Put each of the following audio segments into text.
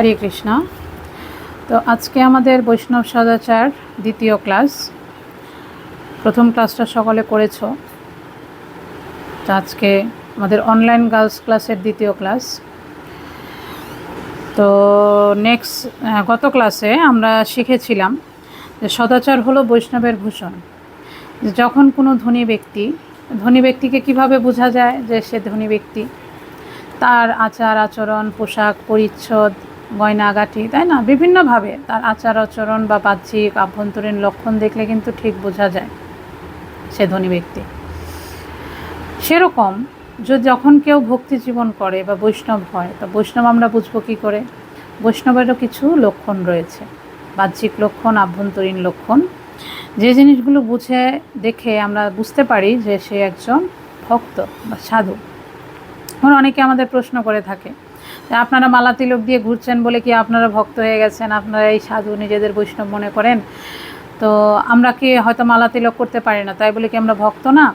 হরে কৃষ্ণ। তো আজকে আমাদের বৈষ্ণব সদাচার দ্বিতীয় ক্লাস। প্রথম ক্লাসটা সকলে করেছ। তো আজকে আমাদের অনলাইন গার্লস ক্লাসের দ্বিতীয় ক্লাস। তো নেক্সট গত ক্লাসে আমরা শিখেছিলাম যে সদাচার হলো বৈষ্ণবের ভূষণ। যখন কোনো ধনী ব্যক্তি, ধনী ব্যক্তিকে কীভাবে বোঝা যায় যে সে ধনী ব্যক্তি? তার আচার আচরণ পোশাক পরিচ্ছদ গয়নাগাটি, তাই না? বিভিন্নভাবে তার আচার আচরণ বা বাহ্যিক আভ্যন্তরীণ লক্ষণ দেখলে কিন্তু ঠিক বোঝা যায় সে ধনী ব্যক্তি। সেরকম যদি যখন কেউ ভক্তি জীবন করে বা বৈষ্ণব হয়, তা বৈষ্ণব আমরা বুঝব কী করে? বৈষ্ণবেরও কিছু লক্ষণ রয়েছে, বাহ্যিক লক্ষণ, আভ্যন্তরীণ লক্ষণ। যে জিনিসগুলো বুঝে, দেখে আমরা বুঝতে পারি যে সে একজন ভক্ত বা সাধু। এখন অনেকে আমাদের প্রশ্ন করে থাকে যে আপনারা মালা তিলক দিয়ে ঘুরছেন বলে কি আপনারা ভক্ত হয়ে গেছেন? আপনারা এই সাধু নিজেদের বৈষ্ণব মনে করেন? তো আমরা কি হয়তো মালা তিলক করতে পারি না? তাই বলে কি আমরা ভক্ত না?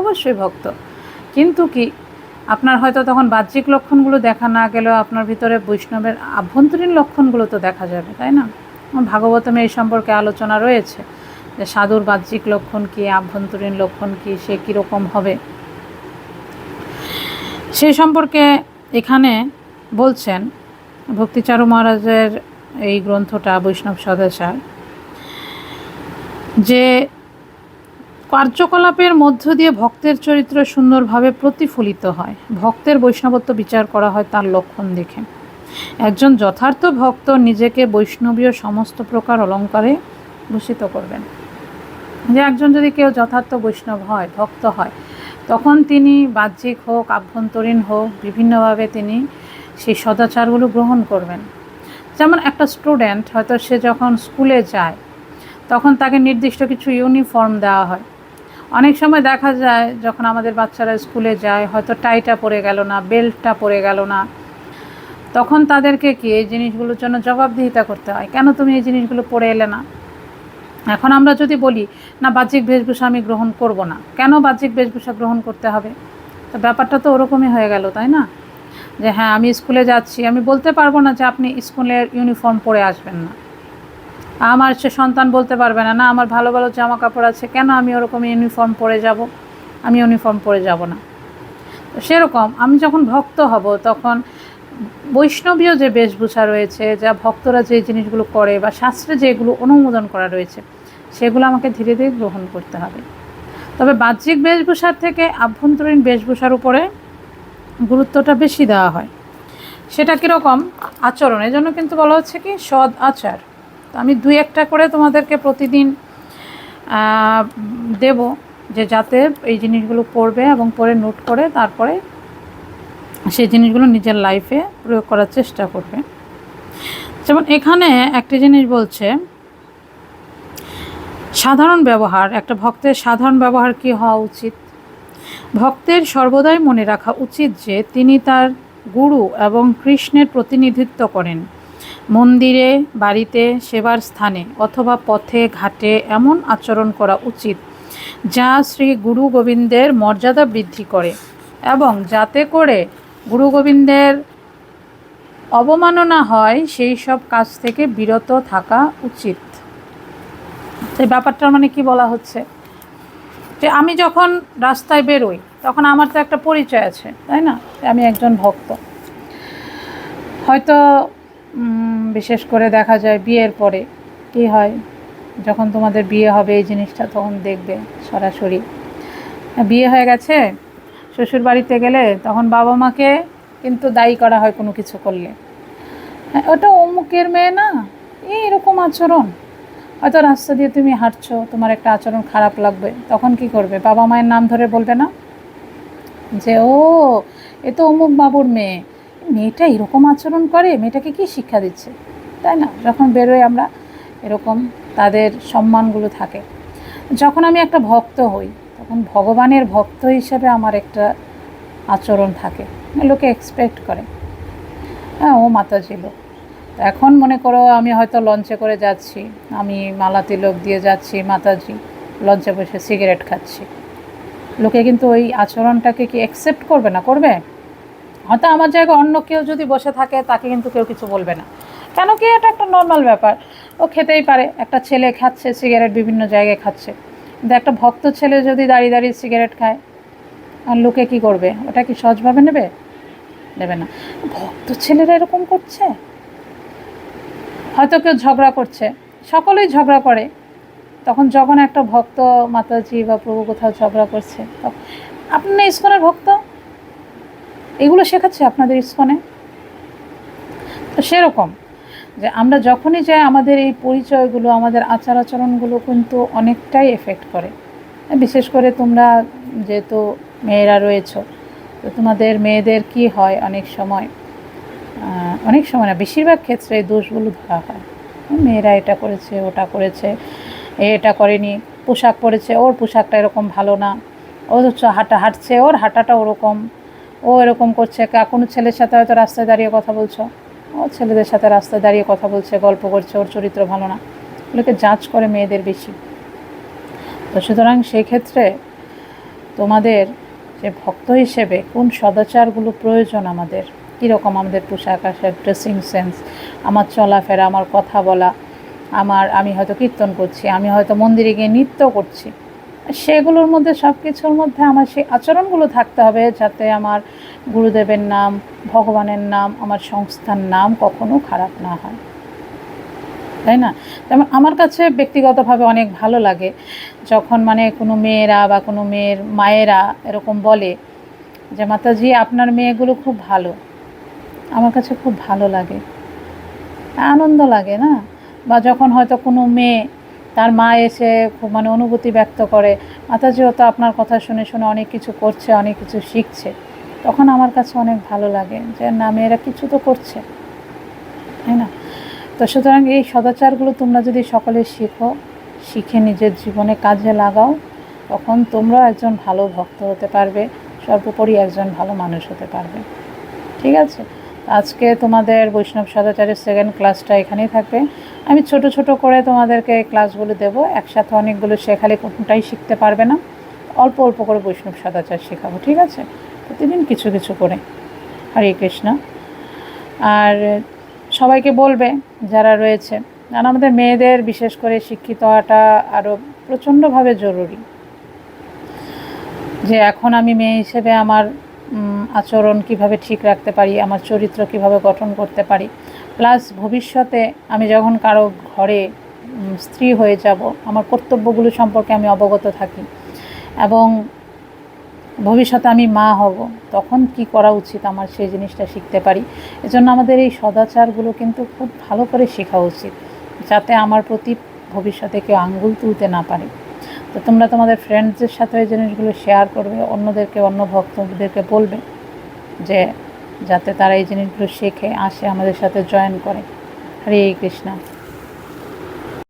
অবশ্যই ভক্ত। কিন্তু কি, আপনার হয়তো তখন বাহ্যিক লক্ষণগুলো দেখা না গেলেও আপনার ভিতরে বৈষ্ণবের আভ্যন্তরীণ লক্ষণগুলো তো দেখা যাবে, তাই না? ভাগবতমে এই সম্পর্কে আলোচনা রয়েছে যে সাধুর বাহ্যিক লক্ষণ কী, আভ্যন্তরীণ লক্ষণ কী, সে কীরকম হবে? সেই সম্পর্কে এখানে বলছেন, ভক্তিচারু মহারাজের এই গ্রন্থটা বৈষ্ণব সদাচার যে কার্যকলাপের মধ্য দিয়ে ভক্তের চরিত্র সুন্দরভাবে প্রতিফলিত হয়। ভক্তের বৈষ্ণবত্ব বিচার করা হয় তার লক্ষণ দেখে। একজন যথার্থ ভক্ত নিজেকে বৈষ্ণবীয় সমস্ত প্রকার অলঙ্কারে ভূষিত করবেন। যে একজন যদি কেউ যথার্থ বৈষ্ণব হয়, ভক্ত হয়, তখন তিনি বাহ্যিক হোক, আভ্যন্তরীণ হোক, বিভিন্নভাবে তিনি সেই সদাচারগুলো গ্রহণ করবেন। যেমন একটা স্টুডেন্ট হয়তো সে যখন স্কুলে যায়, তখন তাকে নির্দিষ্ট কিছু ইউনিফর্ম দেওয়া হয়। অনেক সময় দেখা যায় যখন আমাদের বাচ্চারা স্কুলে যায়, হয়তো টাইটা পরে গেল না বেল্টটা পরে গেল না, তখন তাদেরকে কি এই জিনিসগুলোর জন্য জবাবদিহিতা করতে হয়? কেন তুমি এই জিনিসগুলো পরে এলে না? এখন আমরা যদি বলি, না, বাহ্যিক বেশভূষা আমি গ্রহণ করব না। কেন বাহ্যিক বেশভূষা গ্রহণ করতে হবে? তো ব্যাপারটা তো ওরকমই হয়ে গেল, তাই না? যে হ্যাঁ আমি স্কুলে যাচ্ছি। আমি বলতে পারব না যে আপনি স্কুলের ইউনিফর্ম পরে আসবেন না। আমার সে সন্তান বলতে পারবে না না, আমার ভালো ভালো জামা কাপড় আছে, কেন আমি ওরকম ইউনিফর্ম পরে যাব? আমি ইউনিফর্ম পরে যাব না। তো সেরকম আমি যখন ভক্ত হব, তখন বৈষ্ণবীয় যে বেশভূষা রয়েছে, যা ভক্তরা যে জিনিসগুলো করে বা শাস্ত্রে যেগুলো অনুমোদন করা রয়েছে, সেগুলো আমাকে ধীরে ধীরে গ্রহণ করতে হবে। তবে বাহ্যিক বেশভূষার থেকে আভ্যন্তরীণ বেশভূষার উপরে গুরুত্বটা বেশি দেওয়া হয়। সেটা কীরকম? আচরণ। জন্য কিন্তু বলা হচ্ছে কি, সৎ আচার। তো আমি দুই একটা করে তোমাদেরকে প্রতিদিন দেব যে যাতে এই জিনিসগুলো পড়বে এবং পরে নোট করে তারপরে সেই জিনিসগুলো নিজের লাইফে প্রয়োগ করার চেষ্টা করবে। যেমন এখানে একটি জিনিস বলছে, সাধারণ ব্যবহার, একটা ভক্তের সাধারণ ব্যবহার কি হওয়া উচিত? ভক্তের সর্বদাই মনে রাখা উচিত যে তিনি তার গুরু এবং কৃষ্ণের প্রতিনিধিত্ব করেন। মন্দিরে, বাড়িতে, সেবার স্থানে অথবা পথে, ঘাটে এমন আচরণ করা উচিত যা শ্রী গুরু গোবিন্দের মর্যাদা বৃদ্ধি করে এবং যাতে করে গুরু গোবিন্দের অবমাননা হয়, সেই সব কাজ থেকে বিরত থাকা উচিত। এই ব্যাপারটার মানে কি বলা হচ্ছে? যে আমি যখন রাস্তায় বেরোই, তখন আমার তো একটা পরিচয় আছে, তাই না? আমি একজন ভক্ত। হয়তো বিশেষ করে দেখা যায় বিয়ের পরে কি হয়, যখন তোমাদের বিয়ে হবে এই জিনিসটা, তখন দেখবে সরাসরি। বিয়ে হয়ে গেছে শ্বশুর বাড়িতে গেলে তখন বাবা মাকে কিন্তু দায়ী করা হয় কোনো কিছু করলে। হ্যাঁ ওটা অমুকের মেয়ে না এই এরকম আচরণ। হয়তো রাস্তা দিয়ে তুমি হাঁটছো, তোমার একটা আচরণ খারাপ লাগবে, তখন কি করবে? বাবা মায়ের নাম ধরে বলবে না? যে, ও, এ তো অমুক বাবুর মেয়ে। মেয়েটা এরকম আচরণ করে, মেয়েটাকে কি শিক্ষা দিচ্ছে? তাই না? যখন বেরোই আমরা, এরকম তাদের সম্মানগুলো থাকে। যখন আমি একটা ভক্ত হই, তখন ভগবানের ভক্ত হিসেবে আমার একটা আচরণ থাকে। লোকে এক্সপেক্ট করে। হ্যাঁ ও মাতাজি লোক। এখন মনে করো আমি হয়তো লঞ্চে করে যাচ্ছি। আমি মালা তিলক দিয়ে যাচ্ছি, মাতাজি লঞ্চে বসে সিগারেট খাচ্ছি। লোকে কিন্তু ওই আচরণটাকে কি অ্যাকসেপ্ট করবে না? করবে? হয়তো আমার জায়গায় অন্য কেউ যদি বসে থাকে, তাকে কিন্তু কেউ কিছু বলবে না। কেন কি এটা একটা নর্মাল ব্যাপার। ও খেতেই পারে। একটা ছেলে খাচ্ছে সিগারেট বিভিন্ন জায়গায় খাচ্ছে। কিন্তু একটা ভক্ত ছেলে যদি দাঁড়িয়ে দাঁড়িয়ে সিগারেট খায়, আর লোকে কি করবে? ওটা কি সহজভাবে নেবে? নেবে না। ভক্ত ছেলেরা এরকম করছে? হয়তো কেউ ঝগড়া করছে। সকলেই ঝগড়া করে। তখন যখন একটা ভক্ত মাতাজি বা প্রভু কোথাও ঝগড়া করছে, তখন আপনি ইস্কনের ভক্ত? এগুলো শেখাচ্ছে আপনাদের ইস্কনে? তো সেরকম যে আমরা যখনই যাই, আমাদের এই পরিচয়গুলো, আমাদের আচার আচরণগুলো কিন্তু অনেকটাই এফেক্ট করে। বিশেষ করে তোমরা যেহেতু মেয়েরা রয়েছো, তো তোমাদের মেয়েদের কি হয় অনেক সময়? অনেক সময় না, বেশিরভাগ ক্ষেত্রে এই দোষগুলো ধরা হয়। মেয়েরা এটা করেছে, ওটা করেছে এটা করেনি, পোশাক পরেছে, ওর পোশাকটা এরকম ভালো না ও হাঁটা, হাঁটছে, ওর হাঁটাটা ওরকম, ও এরকম করছে কোনো ছেলের সাথে হয়তো রাস্তায় দাঁড়িয়ে কথা বলছো, ও ছেলেদের সাথে রাস্তায় দাঁড়িয়ে কথা বলছে, গল্প করছে, ওর চরিত্র ভালো না, এগুলোকে জাজ করে মেয়েদের বেশি। তো সুতরাং সেই ক্ষেত্রে তোমাদের যে ভক্ত হিসেবে কোন সদাচারগুলো প্রয়োজন আমাদের? কীরকম আমাদের পোশাক আশাক ড্রেসিং সেন্স আমার চলাফেরা, আমার কথা বলা, আমার আমি হয়তো কীর্তন করছি, আমি হয়তো মন্দিরে গিয়ে নৃত্য করছি। সেগুলোর মধ্যে সব কিছুর মধ্যে আমার সেই আচরণগুলো থাকতে হবে যাতে আমার গুরুদেবের নাম, ভগবানের নাম, আমার সংস্থার নাম কখনো খারাপ না হয়। তাই না? যেমন আমার কাছে ব্যক্তিগতভাবে অনেক ভালো লাগে যখন মানে কোনো মেয়েরা বা কোনো মেয়ের মায়েরা এরকম বলে যে, মাতাজি, আপনার মেয়েগুলো খুব ভালো। আমার কাছে খুব ভালো লাগে। আনন্দ লাগে না? বা যখন হয়তো কোনো মেয়ে তার মা এসে খুব মানে অনুভূতি ব্যক্ত করে মাতাজিও তো আপনার কথা শুনে শুনে অনেক কিছু করছে, অনেক কিছু শিখছে। তখন আমার কাছে অনেক ভালো লাগে যে, না, মেয়েরা কিছু তো করছে। তাই না? তো সুতরাং এই সদাচারগুলো তোমরা যদি সকলে শিখো, শিখে নিজের জীবনে কাজে লাগাও, তখন তোমরাও একজন ভালো ভক্ত হতে পারবে, সর্বোপরি একজন ভালো মানুষ হতে পারবে। ঠিক আছে? আজকে তোমাদের বৈষ্ণব সদাচারের সেকেন্ড ক্লাসটা এখানেই থাকবে। আমি ছোট ছোট করে তোমাদেরকে ক্লাসগুলো দেবো, একসাথে অনেকগুলো শেখালে কোনটাই শিখতে পারবে না। অল্প অল্প করে বৈষ্ণব সদাচার শেখাবো, ঠিক আছে? প্রতিদিন কিছু কিছু করে। হরে কৃষ্ণ। আর সবাইকে বলবে, যারা রয়েছে, কারণ আমাদের মেয়েদের বিশেষ করে শিক্ষিত হওয়াটা আরও প্রচণ্ডভাবে জরুরি। যে এখন আমি মেয়ে হিসেবে আমার আচরণ কীভাবে ঠিক রাখতে পারি, আমার চরিত্র কীভাবে গঠন করতে পারি। প্লাস ভবিষ্যতে আমি যখন কারও ঘরে স্ত্রী হয়ে যাব, আমার কর্তব্যগুলো সম্পর্কে আমি অবগত থাকি। এবং ভবিষ্যতে আমি মা হব, তখন কি করা উচিত আমার সেই জিনিসটা শিখতে পারি। এজন্য আমাদের এই সদাচারগুলো কিন্তু খুব ভালো করে শেখা উচিত, যাতে আমার প্রতি ভবিষ্যতে কেউ আঙ্গুল তুলতে না পারে। তো তোমরা তোমাদের ফ্রেন্ডসদের সাথে এই জিনিসগুলো শেয়ার করবে, অন্যদেরকে, অন্য ভক্তদেরকে বলবে যে যাতে তারা এই জিনিসগুলো শেখে, আসে, আমাদের সাথে জয়েন করে। হরে কৃষ্ণা।